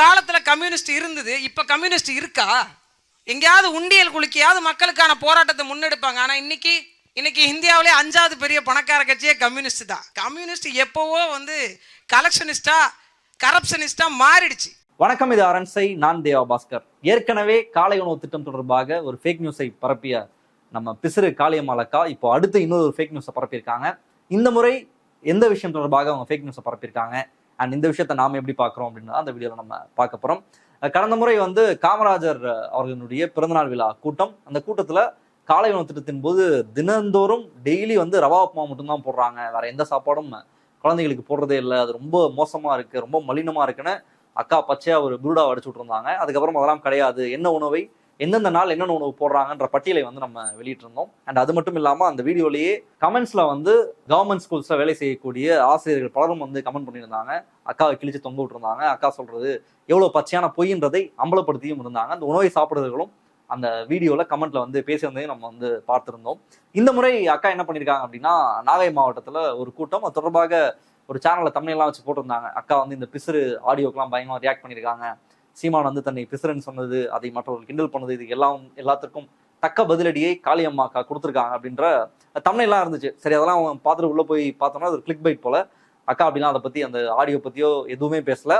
காலத்துல கம்யூனிஸ்ட் இருந்தது இப்ப கம்யூனிஸ்ட் இருக்கா? எங்கேயாவது உண்டியல் குலுக்கியாவது மக்களுக்கான போராட்டத்தை முன்னெடுப்பாங்க. ஆனா இன்னைக்கு இன்னைக்கு இந்தியாவிலே அஞ்சாவது பெரிய பணக்கார கட்சியே கம்யூனிஸ்ட் தான். கம்யூனிஸ்ட் எப்போவோ வந்து கலெக்ஷனிஸ்டா கரப்ஷனிஸ்டா மாறிடுச்சு. வணக்கம் இது அரண்சை நான் தேவா பாஸ்கர். ஏற்கனவே காலை உணவு திட்டம் தொடர்பாக ஒரு ஃபேக் நியூஸை பரப்பிய நம்ம பிசிறு காளியம்மாலக்கா இப்போ அடுத்து இன்னொரு ஃபேக் நியூஸை பரப்பியிருக்காங்க. இந்த முறை எந்த விஷயம் தொடர்பாக அவங்க ஃபேக் நியூஸை பரப்பியிருக்காங்க? அண்ட் இந்த விஷயத்தை நாம் எப்படி பார்க்குறோம் அப்படின்னு அந்த வீடியோவில் நம்ம பார்க்க போகிறோம் கடந்த முறை வந்து காமராஜர் அவர்களுடைய பிறந்தநாள் விழா கூட்டம். அந்த கூட்டத்தில் காலை உணவு திட்டத்தின் போது தினந்தோறும் டெய்லி வந்து ரவா உப்புமா மட்டும்தான் போடுறாங்க. வேற எந்த சாப்பாடும் குழந்தைகளுக்கு போடுறதே இல்லை. அது ரொம்ப மோசமாக இருக்குது ரொம்ப மலினமாக இருக்குன்னு அக்கா பச்சையாக ஒரு புருடா அடிச்சு விட்ருந்தாங்க அதுக்கப்புறம் அதெல்லாம் கிடையாது. என்ன உணவை? எந்தெந்த நாள் என்னென்ன உணவு போடுறாங்கன்ற பட்டியலை வந்து நம்ம வெளியிட்டிருந்தோம். அண்ட் அது மட்டும் இல்லாமல் அந்த வீடியோலேயே கமெண்ட்ஸில் வந்து கவர்மெண்ட் ஸ்கூல்ஸில் வேலை செய்யக்கூடிய ஆசிரியர்கள் பலரும் வந்து கமெண்ட் பண்ணியிருந்தாங்க. அக்காவை கிழிச்சு தொங்க விட்டுருந்தாங்க. அக்கா சொல்கிறது எவ்வளோ பச்சையான பொய்ன்றதை அம்பலப்படுத்தியும் இருந்தாங்க. அந்த உணவை சாப்பிடுறவர்களும் அந்த வீடியோவில் கமெண்ட்ல வந்து பேசி வந்ததையும் நம்ம வந்து பார்த்துருந்தோம். இந்த முறை அக்கா என்ன பண்ணியிருக்காங்க அப்படின்னா நாகை மாவட்டத்தில் ஒரு கூட்டம் அது தொடர்பாக ஒரு சேனலில் தமிழ்லாம் வச்சு போட்டிருந்தாங்க. அக்கா வந்து இந்த பிசுறு ஆடியோக்கெல்லாம் பயங்கரமாக ரியாக்ட் பண்ணியிருக்காங்க. சீமான் வந்து தன்னை பிசுறுன்னு சொன்னது அதை மற்றவர்கள் கிண்டல் பண்ணது இது எல்லாம் எல்லாத்துக்கும் தக்க பதிலடியை காளியம்மா அக்கா கொடுத்துருக்காங்க அப்படின்ற தமிழெல்லாம் இருந்துச்சு. சரி அதெல்லாம் அவன் பார்த்துட்டு உள்ளே போய் பார்த்தோம்னா அது கிளிக் பைட் போல. அக்கா அப்படிலாம் அதை பற்றி அந்த ஆடியோ பற்றியோ எதுவுமே பேசலை.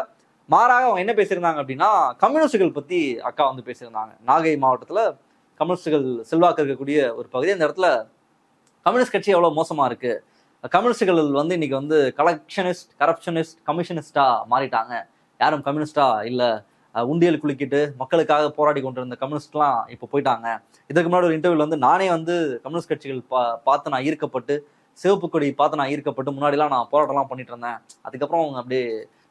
மாறாக அவங்க என்ன பேசியிருந்தாங்க அப்படின்னா கம்யூனிஸ்டுகள் பற்றி அக்கா வந்து பேசியிருந்தாங்க. நாகை மாவட்டத்தில் கம்யூனிஸ்டுகள் செல்வாக்கு இருக்கக்கூடிய ஒரு பகுதி. அந்த இடத்துல கம்யூனிஸ்ட் கட்சி எவ்வளோ மோசமாக இருக்கு? கம்யூனிஸ்டுகள் வந்து இன்னைக்கு வந்து கலெக்ஷனிஸ்ட் கரப்ஷனிஸ்ட் கமிஷனிஸ்டாக மாறிட்டாங்க. யாரும் கம்யூனிஸ்டா இல்லை. உண்டியல் குலுக்கிட்டு மக்களுக்காக போராடி கொண்டிருந்த கம்யூனிஸ்ட்லாம் இப்போ போயிட்டாங்க. இதுக்கு முன்னாடி ஒரு இன்டர்வியூல வந்து நானே வந்து கம்யூனிஸ்ட் கட்சிகள் பா பார்த்து நான் ஈர்க்கப்பட்டு சிவப்பு கொடி பார்த்து நான் ஈர்க்கப்பட்டு முன்னாடிலாம் நான் போராட்டம்லாம் பண்ணிட்டு இருந்தேன். அதுக்கப்புறம் அவங்க அப்படியே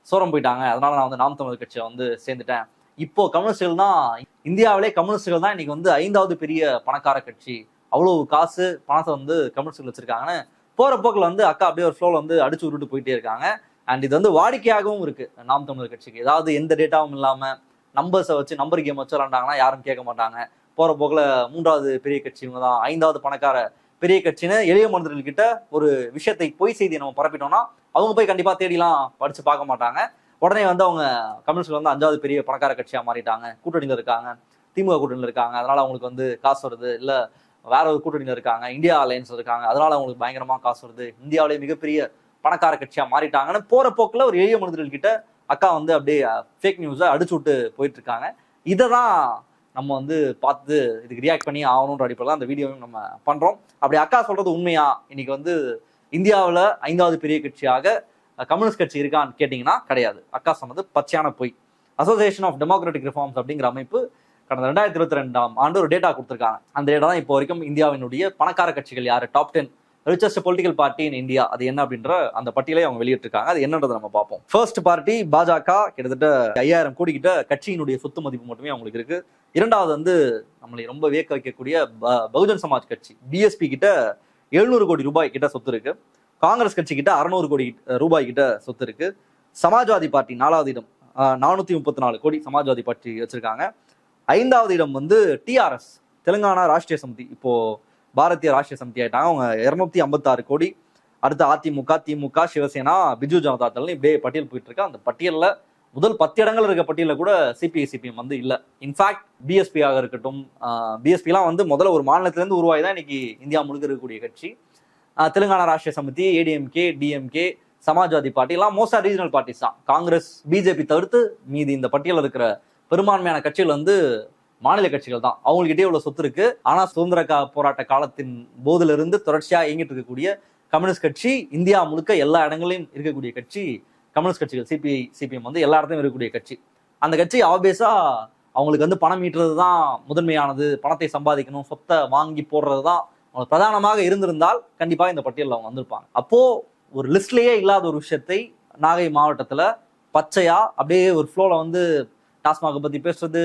சோரம் போயிட்டாங்க. அதனால நான் வந்து நாம் தமிழர் கட்சியை வந்து சேர்ந்துட்டேன். இப்போ கம்யூனிஸ்டுகள் தான் இந்தியாவிலே கம்யூனிஸ்டுகள் தான் இன்னைக்கு வந்து ஐந்தாவது பெரிய பணக்கார கட்சி. அவ்வளவு காசு பணத்தை வந்து கம்யூனிஸ்டுகள் வச்சிருக்காங்கன்னு போற போக்கில் வந்து அக்கா அப்படியே ஒரு ஃப்ளோவில் வந்து அடிச்சு விட்டுட்டு போயிட்டே இருக்காங்க. அண்ட் இது வந்து வாடிக்கையாகவும் இருக்கு நாம் தமிழர் கட்சிக்கு. ஏதாவது எந்த டேட்டாவும் இல்லாம நம்பர்ஸை வச்சு நம்பர் கேம் வச்சு விளாண்டாங்கன்னா யாரும் கேட்க மாட்டாங்க. போற போக்குல மூன்றாவது பெரிய கட்சி இவங்க தான். ஐந்தாவது பணக்கார பெரிய கட்சின்னு எளிய மனிதர்கள் கிட்ட ஒரு விஷயத்தை பொய் செய்தி நம்ம பரப்பிட்டோம்னா அவங்க போய் கண்டிப்பா தேடிலாம் படிச்சு பார்க்க மாட்டாங்க. உடனே வந்து அவங்க கம்யூனிஸ்ட்ல வந்து அஞ்சாவது பெரிய பணக்கார கட்சியா மாறிட்டாங்க. கூட்டணியில இருக்காங்க. திமுக கூட்டணியில இருக்காங்க. அதனால அவங்களுக்கு வந்து காசு வருது. இல்ல வேற ஒரு கூட்டணியில இருக்காங்க. இந்தியா அலையன்ஸ் இருக்காங்க. அதனால அவங்களுக்கு பயங்கரமா காசு வருது. இந்தியாவிலே மிகப்பெரிய பணக்கார கட்சியா மாறிட்டாங்கன்னு போற போக்குல ஒரு எளிய மனிதர்கள் கிட்ட அக்கா வந்து அப்படியே ஃபேக் நியூஸை அடிச்சு விட்டு போயிட்டு இருக்காங்க. இதை தான் நம்ம வந்து பார்த்து இதுக்கு ரியாக்ட் பண்ணி ஆகணுன்ற அடிப்படையில் அந்த வீடியோவையும் நம்ம பண்றோம். அப்படி அக்கா சொல்றது உண்மையா? இன்னைக்கு வந்து இந்தியாவில் ஐந்தாவது பெரிய கட்சியாக கம்யூனிஸ்ட் கட்சி இருக்கான்னு கேட்டிங்கன்னா கிடையாது. அக்கா சொன்னது பச்சையான பொய். அசோசியேஷன் ஆஃப் டெமோக்ராட்டிக் ரிஃபார்ம்ஸ் அப்படிங்கிற அமைப்பு கடந்த ரெண்டாயிரத்தி இருபத்தி ரெண்டாம் ஆண்டு ஒரு டேட்டா கொடுத்துருக்காங்க. அந்த டேட்டா தான் இப்போ வரைக்கும் இந்தியாவினுடைய பணக்கார கட்சிகள் யார்? Top ten richest political party in India அது என்ன அப்படின்ற அந்த பட்டியலை அவங்க வெளியிட்டிருக்காங்க. அது என்னன்றதை நம்ம பார்ப்போம். ஃபர்ஸ்ட் பார்ட்டி பாஜக கிட்டத்தட்ட ஐயாயிரம் கோடி கிட்ட கட்சியினுடைய சொத்து மதிப்பு மட்டுமே அவங்களுக்கு இருக்கு. இரண்டாவது வந்து நம்மளை ரொம்ப வியக்க வைக்கக்கூடிய ப- பகுஜன் சமாஜ் கட்சி. பிஎஸ்பி கிட்ட எழுநூறு கோடி ரூபாய் கிட்ட சொத்து இருக்கு. காங்கிரஸ் கட்சி கிட்ட அறுநூறு கோடி ரூபாய் கிட்ட சொத்து இருக்கு. சமாஜ்வாதி பார்ட்டி நாலாவது இடம் நானூத்தி முப்பத்தி நாலு கோடி சமாஜ்வாதி பார்ட்டி வச்சிருக்காங்க. ஐந்தாவது இடம் வந்து டிஆர்எஸ் தெலுங்கானா ராஷ்டிரிய சமிதி. இப்போ பாரதிய ராஷ்டிரிய சமிதி ஆயிட்டாங்க. அவங்க இருநூத்தி ஐம்பத்தாறு கோடி. அடுத்து அதிமுக திமுக சிவசேனா பிஜு ஜனதா தள்னு இப்படியே பட்டியல் போயிட்டு இருக்கு. அந்த பட்டியலில் முதல் பத்து இடங்கள் இருக்க பட்டியலில் கூட சிபிஐ சிபிஎம் வந்து இல்லை. இன்ஃபேக்ட் பிஎஸ்பியாக இருக்கட்டும் பிஎஸ்பிலாம் வந்து முதல்ல ஒரு மாநிலத்திலேருந்து உருவாகி தான் இன்னைக்கு இந்தியா முழுக்க இருக்கக்கூடிய கட்சி. தெலுங்கானா ராஷ்டிரிய சமிதி ஏடிஎம்கே டிஎம்கே சமாஜ்வாதி பார்ட்டி எல்லாம் மோஸ்டா ரீஜனல் பார்ட்டிஸ் தான். காங்கிரஸ் பிஜேபி தவிர்த்து மீதி இந்த பட்டியலில் இருக்கிற பெரும்பான்மையான கட்சிகள் வந்து மாநில கட்சிகள் தான். அவங்ககிட்டயே இவ்வளவு சொத்து இருக்கு. ஆனா சுதந்திர போராட்ட காலத்தின் போதிலிருந்து தொடர்ச்சியா இயங்கிட்டு இருக்கக்கூடிய கம்யூனிஸ்ட் கட்சி இந்தியா முழுக்க எல்லா இடங்களையும் இருக்கக்கூடிய கட்சி கம்யூனிஸ்ட் கட்சிகள் சிபிஐ சிபிஎம் வந்து எல்லா இடத்துலையும் இருக்கக்கூடிய கட்சி. அந்த கட்சி ஆப்வியஸா அவங்களுக்கு வந்து பணம் ஈட்டுறது தான் முதன்மையானது. பணத்தை சம்பாதிக்கணும் சொத்தை வாங்கி போடுறது தான் அவங்க பிரதானமாக இருந்திருந்தால் கண்டிப்பாக இந்த பட்டியலில் அவங்க வந்திருப்பாங்க. அப்போது ஒரு லிஸ்ட்லேயே இல்லாத ஒரு விஷயத்தை நாகை மாவட்டத்தில் பச்சையாக அப்படியே ஒரு ஃப்ளோவில் வந்து டாஸ்மாக பத்தி பேசுறது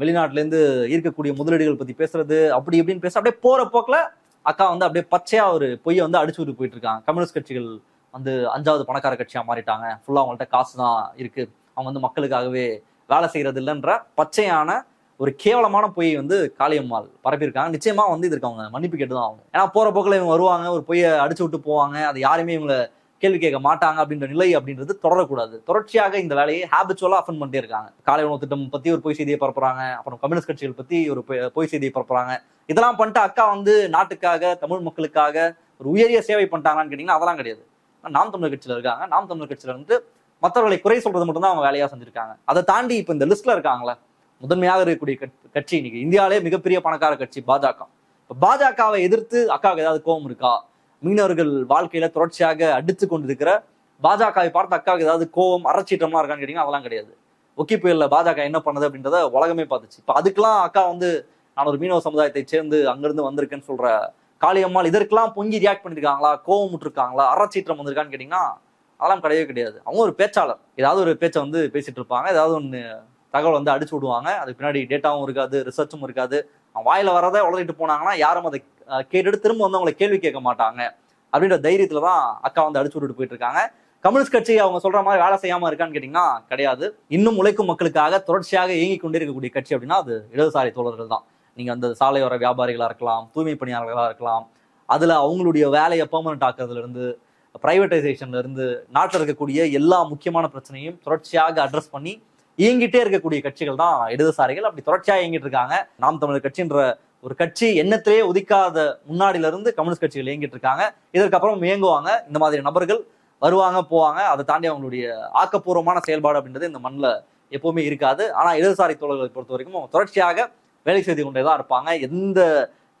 வெளிநாட்டுல இருந்து இருக்கக்கூடிய முதலீடுகள் பத்தி பேசுறது அப்படி இப்படின்னு பேச அப்படியே போற போக்குல அக்கா வந்து அப்படியே பச்சையா ஒரு பொய்யை வந்து அடிச்சு விட்டு போயிட்டு இருக்காங்க கம்யூனிஸ்ட் கட்சிகள் வந்து அஞ்சாவது பணக்கார கட்சியா மாறிட்டாங்க. ஃபுல்லா அவங்கள்ட்ட காசு தான் இருக்கு. அவங்க வந்து மக்களுக்காகவே வேலை செய்யறது இல்லைன்ற பச்சையான ஒரு கேவலமான பொய் வந்து காளியம்மாள் பரப்பியிருக்காங்க. நிச்சயமா வந்து இதற்கு அவங்க மன்னிப்பு கேட்டு தான் ஆகும் ஏன்னா போற போக்கில் இவங்க வருவாங்க ஒரு பொய்யை அடிச்சு விட்டு போவாங்க. அது யாருமே இவங்களை கேள்வி கேட்க மாட்டாங்க அப்படின்ற நிலை அப்படின்றது தொடரக்கூடாது. தொடர்ச்சியாக இந்த வேலையை ஹேபிச்சுவலா அஃபன் பண்ணிட்டே இருக்காங்க. காலை உணவு திட்டம் பத்தி ஒரு பொய் செய்தியை பரப்புறாங்க. அப்புறம் கம்யூனிஸ்ட் கட்சிகள் பத்தி ஒரு பொய்- செய்தியை பரப்புறாங்க. இதெல்லாம் பண்ணிட்டு அக்கா வந்து நாட்டுக்காக தமிழ் மக்களுக்காக ஒரு உயரிய சேவை பண்ணிட்டாங்களான்னு கேட்டீங்கன்னா அதெல்லாம் கிடையாது. நாம் தமிழர் கட்சியில இருக்காங்க. நாம் தமிழர் கட்சியில வந்து மற்றவர்களை குறை சொல்றது மட்டும்தான் அவங்க வேலையா செஞ்சிருக்காங்க. அதை தாண்டி இப்ப இந்த லிஸ்ட்ல இருக்காங்களே முதன்மையாக இருக்கக்கூடிய கட்சி- கட்சி இன்னைக்கு இந்தியாவிலே மிகப்பெரிய பணக்கார கட்சி பாஜக. பாஜகவை எதிர்த்து அக்காவுக்கு ஏதாவது கோபம் இருக்கா? மீனவர்கள் வாழ்க்கையில தொடர்ச்சியாக அடித்து கொண்டிருக்கிற பாஜகவை பார்த்து அக்காவுக்கு ஏதாவது கோவம் அரைச்சீட்டம்லாம் இருக்கான்னு கேட்டீங்கன்னா அதெல்லாம் கிடையாது. ஒக்கி புயல்ல பாஜக என்ன பண்ணுது அப்படின்றத உலகமே பார்த்துச்சு. இப்ப அதுக்கெல்லாம் அக்கா வந்து நான் ஒரு மீனவ சமுதாயத்தை சேர்ந்து அங்கிருந்து வந்திருக்கேன்னு சொல்ற காளியம்மாள் இதற்கெல்லாம் பொங்கி ரியாக்ட் பண்ணிருக்காங்களா? கோவம் விட்டுருக்காங்களா? அறச்சீற்றம் வந்திருக்கான்னு கேட்டீங்கன்னா அதெல்லாம் கிடையவே கிடையாது. அவங்க ஒரு பேச்சாளர். ஏதாவது ஒரு பேச்சை வந்து பேசிட்டு இருப்பாங்க. ஏதாவது ஒன்று தகவல் வந்து அடிச்சு விடுவாங்க. அதுக்கு பின்னாடி டேட்டாவும் இருக்காது ரிசர்ச்சும் இருக்காது. வாயில் வாயில வரதை உளறிட்டு போனாங்கன்னா யாரும் அதை கேட்டுட்டு திரும்ப வந்து அவங்களை கேள்வி கேட்க மாட்டாங்க. அப்படின்ற தைரியத்துல தான் அக்கா வந்து அடிச்சு விட்டுட்டு போயிட்டு இருக்காங்க. கம்யூனிஸ்ட் கட்சி அவங்க சொல்ற மாதிரி வேலை செய்யாம இருக்கான்னு கேட்டீங்கன்னா கிடையாது. இன்னும் உழைக்கும் மக்களுக்காக தொடர்ச்சியாக இயங்கிக் கொண்டே இருக்கக்கூடிய கட்சி அப்படின்னா அது இடதுசாரி தோழர்கள் தான். நீங்க அந்த சாலையோர வியாபாரிகளா இருக்கலாம் தூய்மை பணியாளர்களா இருக்கலாம். அதுல அவங்களுடைய வேலையை பெர்மனன்ட் ஆக்குறதுல இருந்து பிரைவேட்டைசேஷன்ல இருந்து நாட்டில் இருக்கக்கூடிய எல்லா முக்கியமான பிரச்சனையும் தொடர்ச்சியாக அட்ரஸ் பண்ணி இயங்கிட்டே இருக்கக்கூடிய கட்சிகள் தான் இடதுசாரிகள். அப்படி தொடர்ச்சியாக இயங்கிட்டு இருக்காங்க. நாம் தமிழர் கட்சின்ற ஒரு கட்சி எண்ணத்திலேயே உதிக்காத முன்னாடில இருந்து கம்யூனிஸ்ட் கட்சிகள் இயங்கிட்டு இருக்காங்க. இதற்கப்புறம் இயங்குவாங்க இந்த மாதிரி நபர்கள் வருவாங்க போவாங்க. அதை தாண்டி அவங்களுடைய ஆக்கப்பூர்வமான செயல்பாடு அப்படின்றது இந்த மண்ணில் எப்பவுமே இருக்காது. ஆனால் இடதுசாரி தோழர்களை பொறுத்த வரைக்கும் அவங்க தொடர்ச்சியாக வேலை செய்து கொண்டே தான் இருப்பாங்க. எந்த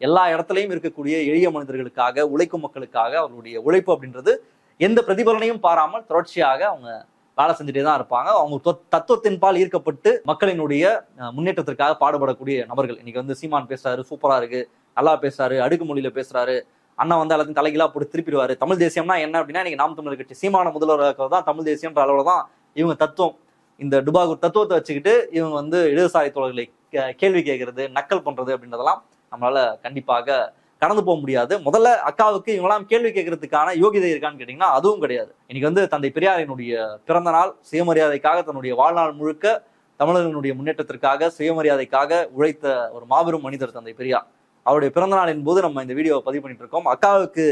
எல்லா இடத்துலையும் இருக்கக்கூடிய எளிய மனிதர்களுக்காக உழைக்கும் மக்களுக்காக அவர்களுடைய உழைப்பு அப்படின்றது எந்த பிரதிபலனையும் பாராமல் தொடர்ச்சியாக அவங்க வேலை செஞ்சுட்டே தான் இருப்பாங்க. அவங்க தத்துவத்தின்பால் ஈர்க்கப்பட்டு மக்களினுடைய முன்னேற்றத்திற்காக பாடுபடக்கூடிய நபர்கள். இன்னைக்கு வந்து சீமான் பேசுறாரு சூப்பரா இருக்கு. நல்லா பேசுறாரு அடுக்கு மொழியில பேசுறாரு. அண்ணா வந்து எல்லாத்தையும் தலைகீழா போட்டு திருப்பிடுவாரு. தமிழ் தேசியம்னா என்ன அப்படின்னா இன்னைக்கு நாம் தமிழர் கட்சி சீமான முதல்வராக தான் தமிழ் தேசியம்ன்ற அளவுல தான் இவங்க தத்துவம். இந்த டுபாகூர் தத்துவத்தை வச்சுக்கிட்டு இவங்க வந்து இடதுசாரி தோழர்களை கே- கேள்வி கேட்கறது நக்கல் பண்றது அப்படின்றதெல்லாம் நம்மளால கண்டிப்பாக கடந்து போக முடியாது. முதல்ல அக்காவுக்கு இவங்களாம் கேள்வி கேட்கறதுக்கான யோகிதை இருக்கான்னு கேட்டீங்கன்னா அதுவும் கிடையாது. இன்னைக்கு வந்து தந்தை பெரியாரினுடைய பிறந்த நாள் சுயமரியாதைக்காக தன்னுடைய வாழ்நாள் முழுக்க தமிழர்களுடைய முன்னேற்றத்திற்காக சுயமரியாதைக்காக உழைத்த ஒரு மாபெரும் மனிதர் தந்தை பெரியார். அவருடைய பிறந்த நாளின் போது நம்ம இந்த வீடியோவை பதிவு பண்ணிட்டு இருக்கோம். அக்காவுக்கு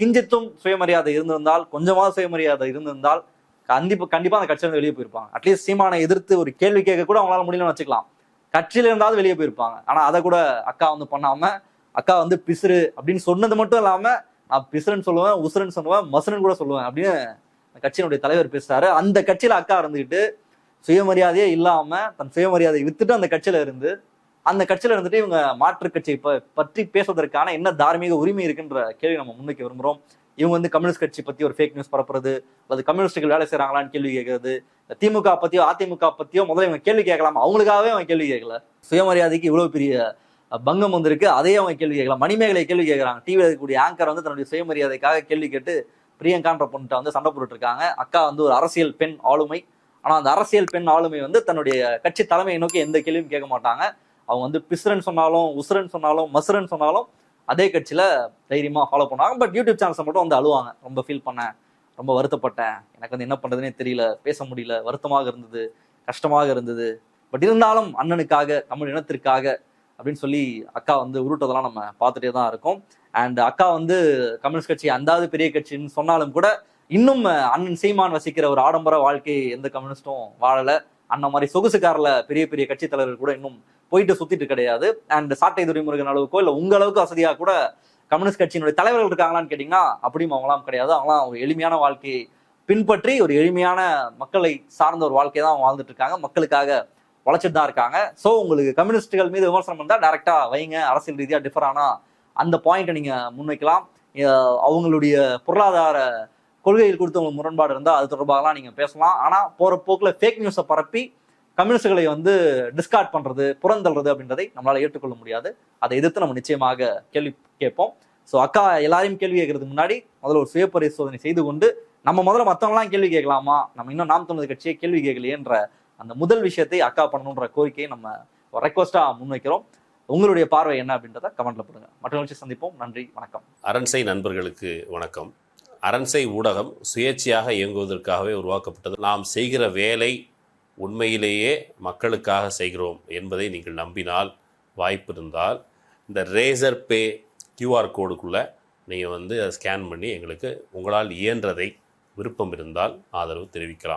கிஞ்சித்தும் சுயமரியாதை இருந்திருந்தால் கொஞ்சமாவது சுயமரியாதை இருந்திருந்தால் கண்டிப்பா கண்டிப்பா அந்த கட்சியிலிருந்து வெளியே போயிருப்பாங்க. அட்லீஸ்ட் சீமானை எதிர்த்து ஒரு கேள்வி கேட்க கூட அவங்களால முடியலன்னு வச்சுக்கலாம். கட்சியில இருந்தாவது வெளியே போயிருப்பாங்க. ஆனா அதை கூட அக்கா வந்து பண்ணாம அக்கா வந்து பிசுறு அப்படின்னு சொன்னது மட்டும் இல்லாம நான் பிசுறன்னு சொல்லுவேன் உசுறுன்னு சொல்லுவேன் மசுன்னு கூட சொல்லுவேன் அப்படின்னு அந்த கட்சியினுடைய தலைவர் பேசுறாரு. அந்த கட்சியில அக்கா இருந்துகிட்டு சுயமரியாதையே இல்லாம தன் சுயமரியாதையை வித்துட்டு அந்த கட்சியில இருந்து அந்த கட்சியில இருந்துட்டு இவங்க மாற்று கட்சியை பற்றி பேசுவதற்கான என்ன தார்மீக உரிமை இருக்குன்ற கேள்வி நம்ம முன்னுக்கு விரும்புறோம். இவங்க வந்து கம்யூனிஸ்ட் கட்சி பத்தி ஒரு ஃபேக் நியூஸ் பரப்புறது அல்லது கம்யூனிஸ்டுகள் வேலை செய்யறாங்களான்னு கேள்வி கேட்கறது திமுக பத்தியோ அதிமுக பத்தியோ முதல்ல இவங்க கேள்வி கேட்கலாம்? அவங்களுக்காகவே அவன் கேள்வி கேட்கல. சுயமரியாதைக்கு இவ்வளவு பெரிய பங்கம் வந்திருக்கு. அதே அவங்க கேள்வி கேட்கலாம். மணிமேகலை கேள்வி கேட்குறாங்க. டிவியில் இருக்கக்கூடிய ஆங்கர் வந்து தன்னுடைய சுயமரியாதைக்காக கேள்வி கேட்டு பிரியங்கான்ற பொண்ணுகிட்ட வந்து சண்டை போட்டுட்டு இருக்காங்க. அக்கா வந்து ஒரு அரசியல் பெண் ஆளுமை. ஆனால் அந்த அரசியல் பெண் ஆளுமை வந்து தன்னுடைய கட்சி தலைமையை நோக்கி எந்த கேள்வியும் கேட்க மாட்டாங்க. அவங்க வந்து பிசுரன் சொன்னாலும் உசுரன் சொன்னாலும் மசுரன் சொன்னாலும் அதே கட்சியில் தைரியமாக ஃபாலோ பண்ணுவாங்க. பட் யூடியூப் சேனல்ஸை மட்டும் வந்து அழுவாங்க. ரொம்ப ஃபீல் பண்ணேன். ரொம்ப வருத்தப்பட்டேன். எனக்கு வந்து என்ன பண்ணுறதுனே தெரியல. பேச முடியல. வருத்தமாக இருந்தது. கஷ்டமாக இருந்தது. பட் இருந்தாலும் அண்ணனுக்காக தமிழ் இனத்திற்காக அப்படின்னு சொல்லி அக்கா வந்து உருட்டதெல்லாம் நம்ம பார்த்துட்டே தான் இருக்கோம். அண்ட் அக்கா வந்து கம்யூனிஸ்ட் கட்சி அந்தாவது பெரிய கட்சின்னு சொன்னாலும் கூட இன்னும் அண்ணன் சீமான் வசிக்கிற ஒரு ஆடம்பர வாழ்க்கை எந்த கம்யூனிஸ்டும் வாழல. அண்ணன் மாதிரி சொகுசுக்காரில் பெரிய பெரிய கட்சி தலைவர்கள் கூட இன்னும் போயிட்டு சுத்திட்டு கிடையாது. அண்ட் சாட்டை துறைமுருகன் அளவுக்கோ இல்ல உங்க அளவுக்கு வசதியா கூட கம்யூனிஸ்ட் கட்சியினுடைய தலைவர்கள் இருக்காங்களான்னு கேட்டீங்கன்னா அப்படியும் அவங்களாம் கிடையாது. அவங்களாம் ஒரு எளிமையான வாழ்க்கையை பின்பற்றி ஒரு எளிமையான மக்களை சார்ந்த ஒரு வாழ்க்கையை தான் அவங்க வாழ்ந்துட்டு இருக்காங்க. மக்களுக்காக வளைச்சிட்டு தான் இருக்காங்க. ஸோ உங்களுக்கு கம்யூனிஸ்டுகள் மீது விமர்சனம் இருந்தால் டைரக்டா வைங்க. அரசியல் ரீதியாக டிஃபர் ஆனால் அந்த பாயிண்ட்டை நீங்கள் முன்வைக்கலாம். அவங்களுடைய பொருளாதார கொள்கையில் கொடுத்து உங்களுக்கு முரண்பாடு இருந்தால் அது தொடர்பாகலாம் நீங்கள் பேசலாம். ஆனால் போகிற போக்கில் ஃபேக் நியூஸை பரப்பி கம்யூனிஸ்டுகளை வந்து டிஸ்கார்ட் பண்ணுறது புறந்தள்ளுறது அப்படின்றதை நம்மளால் ஏற்றுக்கொள்ள முடியாது. அதை எதிர்த்து நம்ம நிச்சயமாக கேள்வி கேட்போம். ஸோ அக்கா எல்லாரையும் கேள்வி கேட்கறதுக்கு முன்னாடி முதல்ல ஒரு சுய பரிசோதனை செய்து கொண்டு நம்ம முதல்ல மற்றவங்களாம் கேள்வி கேட்கலாமா? நம்ம இன்னும் நாம் தமிழர் கட்சியை கேள்வி கேட்கலையேன்ற அந்த முதல் விஷயத்தை அக்கா பண்ணணுன்ற கோரிக்கையை நம்ம ரெக்வஸ்டா முன்வைக்கிறோம். உங்களுடைய பார்வை என்ன அப்படின்றத கமெண்ட்ல போடுங்க. மற்ற நிகழ்ச்சி சந்திப்போம். நன்றி. வணக்கம். அரண்சை நண்பர்களுக்கு வணக்கம். அரண்சை ஊடகம் சுயேட்சையாக இயங்குவதற்காகவே உருவாக்கப்பட்டது. நாம் செய்கிற வேலை உண்மையிலேயே மக்களுக்காக செய்கிறோம் என்பதை நீங்கள் நம்பினால் வாய்ப்பு இருந்தால் இந்த ரேசர் பே கியூஆர் கோடுக்குள்ளே நீங்கள் வந்து அதை ஸ்கேன் பண்ணி எங்களுக்கு உங்களால் இயன்றதை விருப்பம் இருந்தால் ஆதரவு தெரிவிக்கலாம்.